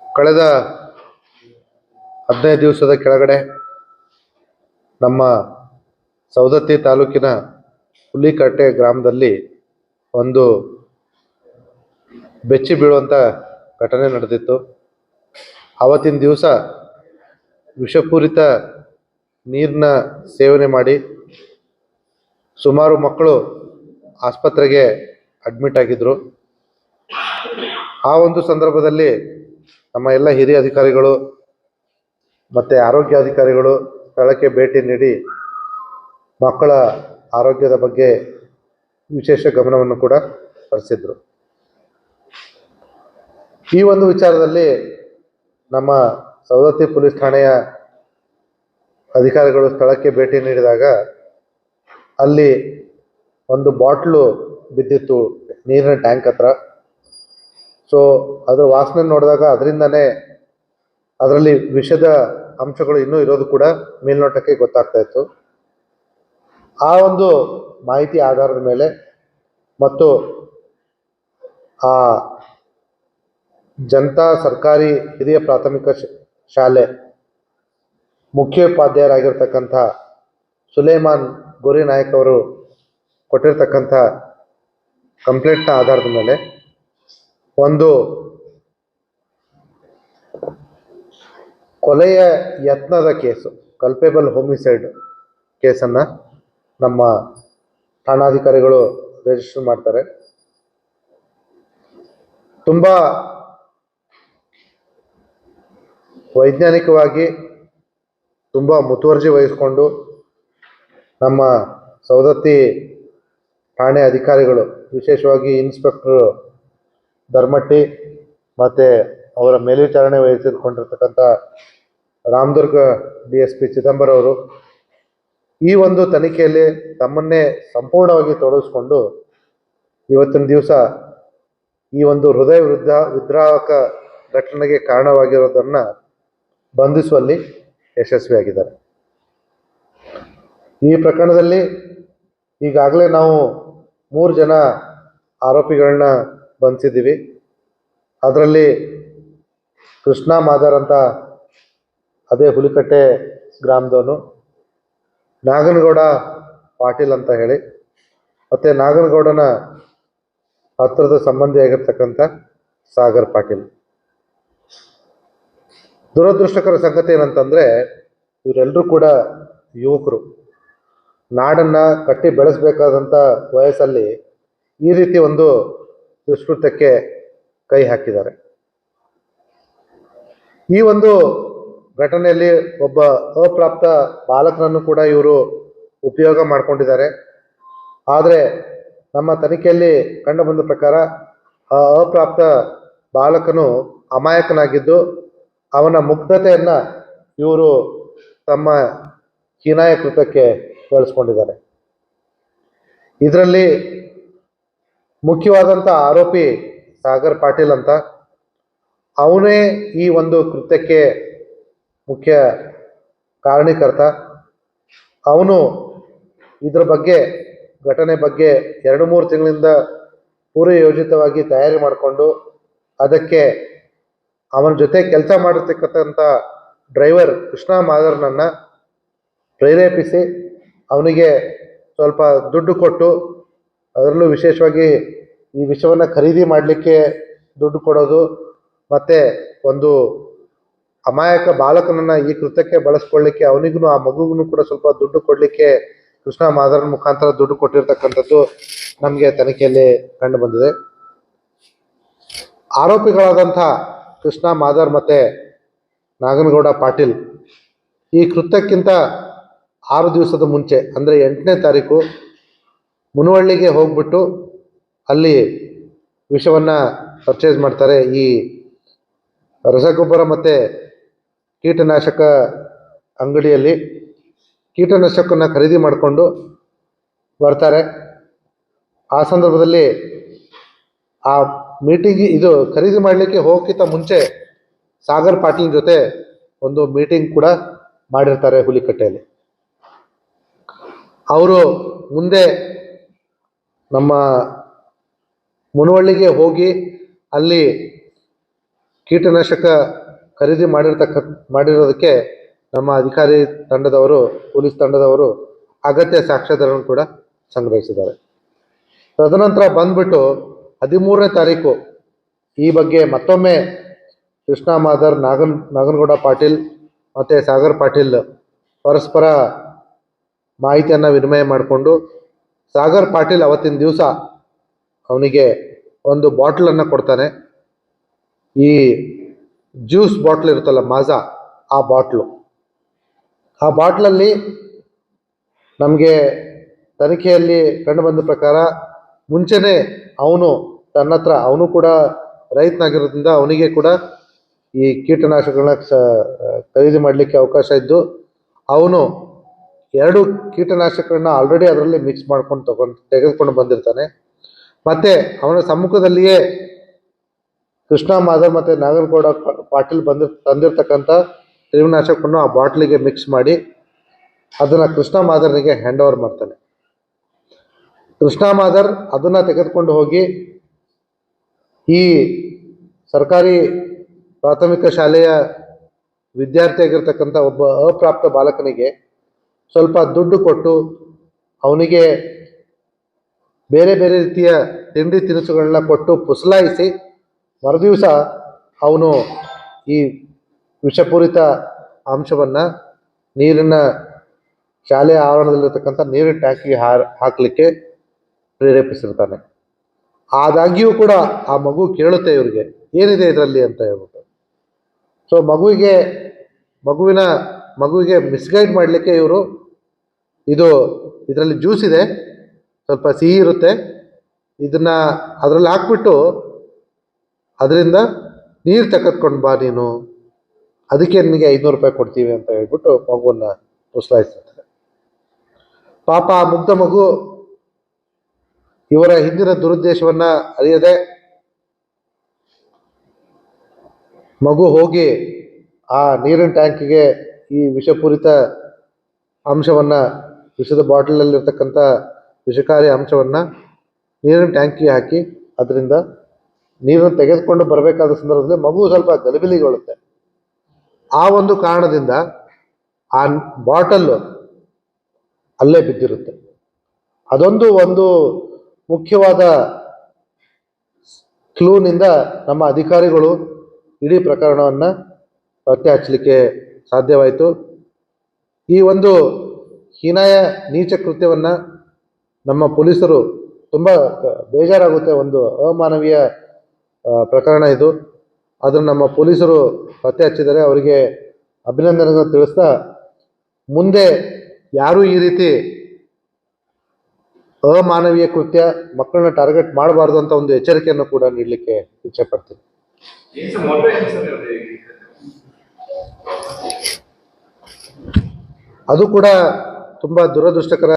ಕಳೆದ ಹದಿನೈದು ದಿವಸದ ಕೆಳಗಡೆ ನಮ್ಮ ಸೌದತ್ತಿ ತಾಲೂಕಿನ ಹುಲಿಕಟ್ಟೆ ಗ್ರಾಮದಲ್ಲಿ ಒಂದು ಬೆಚ್ಚಿ ಬೀಳುವಂಥ ಘಟನೆ ನಡೆದಿತ್ತು. ಆವತ್ತಿನ ದಿವಸ ವಿಷಪೂರಿತ ನೀರಿನ ಸೇವನೆ ಮಾಡಿ ಸುಮಾರು ಮಕ್ಕಳು ಆಸ್ಪತ್ರೆಗೆ ಅಡ್ಮಿಟ್ ಆಗಿದ್ದರು ಆ ಒಂದು ಸಂದರ್ಭದಲ್ಲಿ ನಮ್ಮ ಎಲ್ಲ ಹಿರಿಯ ಅಧಿಕಾರಿಗಳು ಮತ್ತು ಆರೋಗ್ಯ ಅಧಿಕಾರಿಗಳು ಸ್ಥಳಕ್ಕೆ ಭೇಟಿ ನೀಡಿ ಮಕ್ಕಳ ಆರೋಗ್ಯದ ಬಗ್ಗೆ ವಿಶೇಷ ಗಮನವನ್ನು ಕೂಡ ಹರಿಸಿದ್ರು. ಈ ಒಂದು ವಿಚಾರದಲ್ಲಿ ನಮ್ಮ ಸವದತ್ತಿ ಪೊಲೀಸ್ ಠಾಣೆಯ ಅಧಿಕಾರಿಗಳು ಸ್ಥಳಕ್ಕೆ ಭೇಟಿ ನೀಡಿದಾಗ ಅಲ್ಲಿ ಒಂದು ಬಾಟ್ಲು ಬಿದ್ದಿತ್ತು, ನೀರಿನ ಟ್ಯಾಂಕ್ ಹತ್ರ. ಸೊ ಅದರ ವಾಸನೆ ನೋಡಿದಾಗ ಅದರಿಂದನೇ ಅದರಲ್ಲಿ ವಿಷದ ಅಂಶಗಳು ಇನ್ನೂ ಇರೋದು ಕೂಡ ಮೇಲ್ನೋಟಕ್ಕೆ ಗೊತ್ತಾಗ್ತಾ ಇತ್ತು. ಆ ಒಂದು ಮಾಹಿತಿ ಆಧಾರದ ಮೇಲೆ ಮತ್ತು ಆ ಜನತಾ ಸರ್ಕಾರಿ ಹಿರಿಯ ಪ್ರಾಥಮಿಕ ಶಾಲೆ ಮುಖ್ಯೋಪಾಧ್ಯಾಯರಾಗಿರ್ತಕ್ಕಂಥ ಸುಲೇಮಾನ್ ಗೋರಿ ನಾಯಕ್ ಅವರು ಕೊಟ್ಟಿರ್ತಕ್ಕಂಥ ಕಂಪ್ಲೇಂಟ್ನ ಆಧಾರದ ಮೇಲೆ ಒಂದು ಕೊಲೆಯ ಯತ್ನದ ಕೇಸು ಕಲ್ಪೇಬಲ್ ಹೋಮಿಸೈಡ್ ಕೇಸನ್ನು ನಮ್ಮ ಠಾಣಾಧಿಕಾರಿಗಳು ರಿಜಿಸ್ಟರ್ ಮಾಡ್ತಾರೆ. ತುಂಬ ವೈಜ್ಞಾನಿಕವಾಗಿ ತುಂಬ ಮುತುವರ್ಜಿ ವಹಿಸಿಕೊಂಡು ನಮ್ಮ ಸವದತ್ತಿ ಠಾಣೆ ಅಧಿಕಾರಿಗಳು, ವಿಶೇಷವಾಗಿ ಇನ್ಸ್ಪೆಕ್ಟರ್ ಧರ್ಮಟ್ಟಿ ಮತ್ತು ಅವರ ಮೇಲ್ವಿಚಾರಣೆ ವಹಿಸಿಕೊಂಡಿರ್ತಕ್ಕಂಥ Ramdurg D S P Chidambara ಅವರು ಈ ಒಂದು ತನಿಖೆಯಲ್ಲಿ ತಮ್ಮನ್ನೇ ಸಂಪೂರ್ಣವಾಗಿ ತೊಡಗಿಸ್ಕೊಂಡು ಇವತ್ತಿನ ದಿವಸ ಈ ಒಂದು ಹೃದಯ ವೃದ್ಧ ವಿದ್ರಾವಕ ಘಟನೆಗೆ ಕಾರಣವಾಗಿರೋದನ್ನು ಬಂಧಿಸುವಲ್ಲಿ ಯಶಸ್ವಿಯಾಗಿದ್ದಾರೆ. ಈ ಪ್ರಕರಣದಲ್ಲಿ ಈಗಾಗಲೇ ನಾವು ಮೂರು ಜನ ಆರೋಪಿಗಳನ್ನ ಬಂಧಿಸಿದ್ದೀವಿ ಅದರಲ್ಲಿ ಕೃಷ್ಣ ಮಾದರ್ ಅಂತ ಅದೇ ಹುಲಿಕಟ್ಟೆ ಗ್ರಾಮದವನು. ನಾಗನಗೌಡ ಪಾಟೀಲ್ ಅಂತ ಹೇಳಿ. ಮತ್ತು ನಾಗನಗೌಡನ ಹತ್ತಿರದ ಸಂಬಂಧಿಯಾಗಿರ್ತಕ್ಕಂಥ ಸಾಗರ್ ಪಾಟೀಲ್. ದುರದೃಷ್ಟಕರ ಸಂಗತಿ ಏನಂತಂದರೆ ಇವರೆಲ್ಲರೂ ಕೂಡ ಯುವಕರು. ನಾಡನ್ನು ಕಟ್ಟಿ ಬೆಳೆಸಬೇಕಾದಂಥ ವಯಸ್ಸಲ್ಲಿ ಈ ರೀತಿ ಒಂದು ದುಷ್ಕೃತ್ಯಕ್ಕೆ ಕೈ ಹಾಕಿದ್ದಾರೆ. ಈ ಒಂದು ಘಟನೆಯಲ್ಲಿ ಒಬ್ಬ ಅಪ್ರಾಪ್ತ ಬಾಲಕನನ್ನು ಕೂಡ ಇವರು ಉಪಯೋಗ ಮಾಡಿಕೊಂಡಿದ್ದಾರೆ. ಆದರೆ ನಮ್ಮ ತನಿಖೆಯಲ್ಲಿ ಕಂಡುಬಂದ ಪ್ರಕಾರ ಆ ಅಪ್ರಾಪ್ತ ಬಾಲಕನು ಅಮಾಯಕನಾಗಿದ್ದು ಅವನ ಮುಗ್ಧತೆಯನ್ನು ಇವರು ತಮ್ಮ ಹೀನಾಯ ಕೃತಕ್ಕೆ ಬಳಸ್ಕೊಂಡಿದ್ದಾರೆ. ಇದರಲ್ಲಿ ಮುಖ್ಯವಾದಂಥ ಆರೋಪಿ ಸಾಗರ್ ಪಾಟೀಲ್ ಅಂತ. ಅವನೇ ಈ ಒಂದು ಕೃತ್ಯಕ್ಕೆ ಮುಖ್ಯ ಕಾರಣೀಕರ್ತ. ಅವನು ಇದರ ಬಗ್ಗೆ, ಘಟನೆ ಬಗ್ಗೆ ಎರಡು ಮೂರು ತಿಂಗಳಿಂದ ಪೂರ್ವ ಯೋಜಿತವಾಗಿ ತಯಾರಿ ಮಾಡಿಕೊಂಡು, ಅದಕ್ಕೆ ಅವನ ಜೊತೆ ಕೆಲಸ ಮಾಡಿರ್ತಕ್ಕಂಥ ಡ್ರೈವರ್ ಕೃಷ್ಣ ಮಾದರ್ನನ್ನು ಪ್ರೇರೇಪಿಸಿ, ಅವನಿಗೆ ಸ್ವಲ್ಪ ದುಡ್ಡು ಕೊಟ್ಟು ಅದರಲ್ಲೂ ವಿಶೇಷವಾಗಿ ಈ ವಿಷವನ್ನು ಖರೀದಿ ಮಾಡಲಿಕ್ಕೆ ದುಡ್ಡು ಕೊಡೋದು ಮತ್ತು ಒಂದು ಅಮಾಯಕ ಬಾಲಕನನ್ನು ಈ ಕೃತ್ಯಕ್ಕೆ ಬಳಸ್ಕೊಳ್ಳಿಕ್ಕೆ ಅವನಿಗೂ ಆ ಮಗುಗೂ ಕೂಡ ಸ್ವಲ್ಪ ದುಡ್ಡು ಕೊಡಲಿಕ್ಕೆ ಕೃಷ್ಣ ಮಾದರನ ಮುಖಾಂತರ ದುಡ್ಡು ಕೊಟ್ಟಿರ್ತಕ್ಕಂಥದ್ದು ನಮಗೆ ತನಿಖೆಯಲ್ಲಿ ಕಂಡು ಬಂದಿದೆ. ಆರೋಪಿಗಳಾದಂಥ ಕೃಷ್ಣ ಮಾದರ್ ಮತ್ತು ನಾಗನಗೌಡ ಪಾಟೀಲ್ ಈ ಕೃತ್ಯಕ್ಕಿಂತ ಆರು ದಿವಸದ ಮುಂಚೆ, ಅಂದರೆ ಎಂಟನೇ ತಾರೀಕು ಮುನವಳ್ಳಿಗೆ ಹೋಗ್ಬಿಟ್ಟು ಅಲ್ಲಿ ವಿಷವನ್ನು ಪರ್ಚೇಸ್ ಮಾಡ್ತಾರೆ. ಈ ರಸಗೊಬ್ಬರ ಮತ್ತು ಕೀಟನಾಶಕ ಅಂಗಡಿಯಲ್ಲಿ ಕೀಟನಾಶಕವನ್ನು ಖರೀದಿ ಮಾಡಿಕೊಂಡು ಬರ್ತಾರೆ. ಆ ಸಂದರ್ಭದಲ್ಲಿ ಆ ಮೀಟಿಂಗ್ ಇದು ಖರೀದಿ ಮಾಡಲಿಕ್ಕೆ ಹೋಗೋಕ್ಕಿಂತ ಮುಂಚೆ ಸಾಗರ್ ಪಾಟೀಲ್ ಜೊತೆ ಒಂದು ಮೀಟಿಂಗ್ ಕೂಡ ಮಾಡಿರ್ತಾರೆ ಹುಲಿಕಟ್ಟೆಯಲ್ಲಿ. ಅವರು ಮುಂದೆ ನಮ್ಮ ಮುನವಳ್ಳಿಗೆ ಹೋಗಿ ಅಲ್ಲಿ ಕೀಟನಾಶಕ ಖರೀದಿ ಮಾಡಿರ್ತಕ್ಕ, ಮಾಡಿರೋದಕ್ಕೆ ನಮ್ಮ ಅಧಿಕಾರಿ ತಂಡದವರು, ಪೊಲೀಸ್ ತಂಡದವರು ಅಗತ್ಯ ಸಾಕ್ಷ್ಯಾಧಾರವನ್ನು ಕೂಡ ಸಂಗ್ರಹಿಸಿದ್ದಾರೆ. ತದನಂತರ ಬಂದ್ಬಿಟ್ಟು ಹದಿಮೂರನೇ ತಾರೀಕು ಈ ಬಗ್ಗೆ ಮತ್ತೊಮ್ಮೆ ಕೃಷ್ಣ ಮಾದರ್, ನಾಗನ್, ನಾಗನಗೌಡ ಪಾಟೀಲ್ ಮತ್ತು ಸಾಗರ್ ಪಾಟೀಲ್ ಪರಸ್ಪರ ಮಾಹಿತಿಯನ್ನು ವಿನಿಮಯ ಮಾಡಿಕೊಂಡು ಸಾಗರ್ ಪಾಟೀಲ್ ಅವತ್ತಿನ ದಿವಸ ಅವನಿಗೆ ಒಂದು ಬಾಟ್ಲನ್ನು ಕೊಡ್ತಾನೆ. ಈ ಜ್ಯೂಸ್ ಬಾಟ್ಲ್ ಇರುತ್ತಲ್ಲ ಮಾಜಾ, ಆ ಬಾಟ್ಲು. ಆ ಬಾಟ್ಲಲ್ಲಿ ನಮಗೆ ತನಿಖೆಯಲ್ಲಿ ಕಂಡುಬಂದ ಪ್ರಕಾರ ಮುಂಚೆನೇ ಅವನು ತನ್ನ ಹತ್ರ, ಅವನು ಕೂಡ ರೈತನಾಗಿರೋದ್ರಿಂದ ಅವನಿಗೆ ಕೂಡ ಈ ಕೀಟನಾಶಕಗಳನ್ನ ಖರೀದಿ ಮಾಡಲಿಕ್ಕೆ ಅವಕಾಶ ಇದ್ದು, ಅವನು ಎರಡು ಕೀಟನಾಶಕಗಳನ್ನ ಆಲ್ರೆಡಿ ಅದರಲ್ಲಿ ಮಿಕ್ಸ್ ಮಾಡ್ಕೊಂಡು ತಗೊಂಡು, ತೆಗೆದುಕೊಂಡು ಬಂದಿರ್ತಾನೆ. ಮತ್ತೆ ಅವನ ಸಮ್ಮುಖದಲ್ಲಿಯೇ ಕೃಷ್ಣ ಮಾಧವ್ ಮತ್ತೆ ನಾಗರಗೌಡ ಪಾಟೀಲ್ ಬಂದಿರ್, ತಂದಿರ್ತಕ್ಕಂಥ ಕ್ರಿಮಿನಾಶಕವನ್ನು ಆ ಬಾಟ್ಲಿಗೆ ಮಿಕ್ಸ್ ಮಾಡಿ ಅದನ್ನ ಕೃಷ್ಣ ಮಾದರ್ನಿಗೆ ಹ್ಯಾಂಡ್ ಓವರ್ ಮಾಡ್ತಾನೆ. ಕೃಷ್ಣ ಮಾದರ್ ಅದನ್ನ ತೆಗೆದುಕೊಂಡು ಹೋಗಿ ಈ ಸರ್ಕಾರಿ ಪ್ರಾಥಮಿಕ ಶಾಲೆಯ ವಿದ್ಯಾರ್ಥಿಯಾಗಿರ್ತಕ್ಕಂಥ ಒಬ್ಬ ಅಪ್ರಾಪ್ತ ಬಾಲಕನಿಗೆ ಸ್ವಲ್ಪ ದುಡ್ಡು ಕೊಟ್ಟು ಅವನಿಗೆ ಬೇರೆ ಬೇರೆ ರೀತಿಯ ತಿಂಡಿ ತಿನಿಸುಗಳನ್ನ ಕೊಟ್ಟು ಪುಸಲಾಯಿಸಿ, ಮರುದಿವಸ ಅವನು ಈ ವಿಷಪೂರಿತ ಅಂಶವನ್ನು ನೀರಿನ ಶಾಲೆಯ ಆವರಣದಲ್ಲಿರ್ತಕ್ಕಂಥ ನೀರಿನ ಟ್ಯಾಂಕಿಗೆ ಹಾಕಲಿಕ್ಕೆ ಪ್ರೇರೇಪಿಸಿರ್ತಾನೆ. ಆದಾಗ್ಯೂ ಕೂಡ ಆ ಮಗು ಕೇಳುತ್ತೆ ಇವರಿಗೆ, ಏನಿದೆ ಇದರಲ್ಲಿ ಅಂತ ಹೇಳ್ಬಿಟ್ಟು. ಸೊ ಮಗುವಿಗೆ, ಮಗುವಿನ ಮಗುವಿಗೆ ಮಿಸ್ಗೈಡ್ ಮಾಡಲಿಕ್ಕೆ ಇವರು ಇದು ಇದರಲ್ಲಿ ಜ್ಯೂಸ್ ಇದೆ. ಸ್ವಲ್ಪ ಸಿಹಿ ಇರುತ್ತೆ. ಇದನ್ನು ಅದರಲ್ಲಿ ಹಾಕ್ಬಿಟ್ಟು ಅದರಿಂದ ನೀರು ತೆಗೆದುಕೊಂಡು ಬಾ ನೀನು. ಅದಕ್ಕೆ ನಿಮಗೆ ಐನೂರು ರೂಪಾಯಿ ಕೊಡ್ತೀವಿ ಅಂತ ಹೇಳ್ಬಿಟ್ಟು ಮಗುವನ್ನ ಉಸಲಾಯಿಸ್ತಾರೆ ಪಾಪ ಆ ಮುಗ್ಧ ಮಗು ಇವರ ಹಿಂದಿನ ದುರುದ್ದೇಶವನ್ನ ಅರಿಯದೆ ಮಗು ಹೋಗಿ ಆ ನೀರಿನ ಟ್ಯಾಂಕಿಗೆ ಈ ವಿಷಪೂರಿತ ಅಂಶವನ್ನ, ವಿಷದ ಬಾಟಲಲ್ಲಿರ್ತಕ್ಕಂಥ ವಿಷಕಾರಿ ಅಂಶವನ್ನ ನೀರಿನ ಟ್ಯಾಂಕಿಗೆ ಹಾಕಿ, ಅದರಿಂದ ನೀರನ್ನು ತೆಗೆದುಕೊಂಡು ಬರಬೇಕಾದ ಸಂದರ್ಭದಲ್ಲಿ ಮಗು ಸ್ವಲ್ಪ ಗಲಿಬಿಲಿಗೊಳ್ಳುತ್ತೆ. ಆ ಒಂದು ಕಾರಣದಿಂದ ಆ ಬಾಟಲ್ ಅಲ್ಲೇ ಬಿದ್ದಿರುತ್ತೆ. ಅದೊಂದು ಒಂದು ಮುಖ್ಯವಾದ ಕ್ಲೂನಿಂದ ನಮ್ಮ ಅಧಿಕಾರಿಗಳು ಇಡೀ ಪ್ರಕರಣವನ್ನು ಪತ್ತೆ ಹಚ್ಚಲಿಕ್ಕೆ ಸಾಧ್ಯವಾಯಿತು. ಈ ಒಂದು ಹೀನಾಯ ನೀಚ ಕೃತ್ಯವನ್ನು ನಮ್ಮ ಪೊಲೀಸರು ತುಂಬ ಬೇಜಾರಾಗುತ್ತೆ. ಒಂದು ಅಮಾನವೀಯ ಪ್ರಕರಣ ಇದು. ಅದನ್ನು ನಮ್ಮ ಪೊಲೀಸರು ಪತ್ತೆ ಹಚ್ಚಿದರೆ ಅವರಿಗೆ ಅಭಿನಂದನೆಗಳನ್ನು ತಿಳಿಸ್ತಾ ಮುಂದೆ ಯಾರೂ ಈ ರೀತಿ ಅಮಾನವೀಯ ಕೃತ್ಯ ಮಕ್ಕಳನ್ನ ಟಾರ್ಗೆಟ್ ಮಾಡಬಾರ್ದು ಅಂತ ಒಂದು ಎಚ್ಚರಿಕೆಯನ್ನು ಕೂಡ ನೀಡಲಿಕ್ಕೆ ಇಚ್ಛೆ ಪಡ್ತೀನಿ. ಅದು ಕೂಡ ತುಂಬ ದುರದೃಷ್ಟಕರ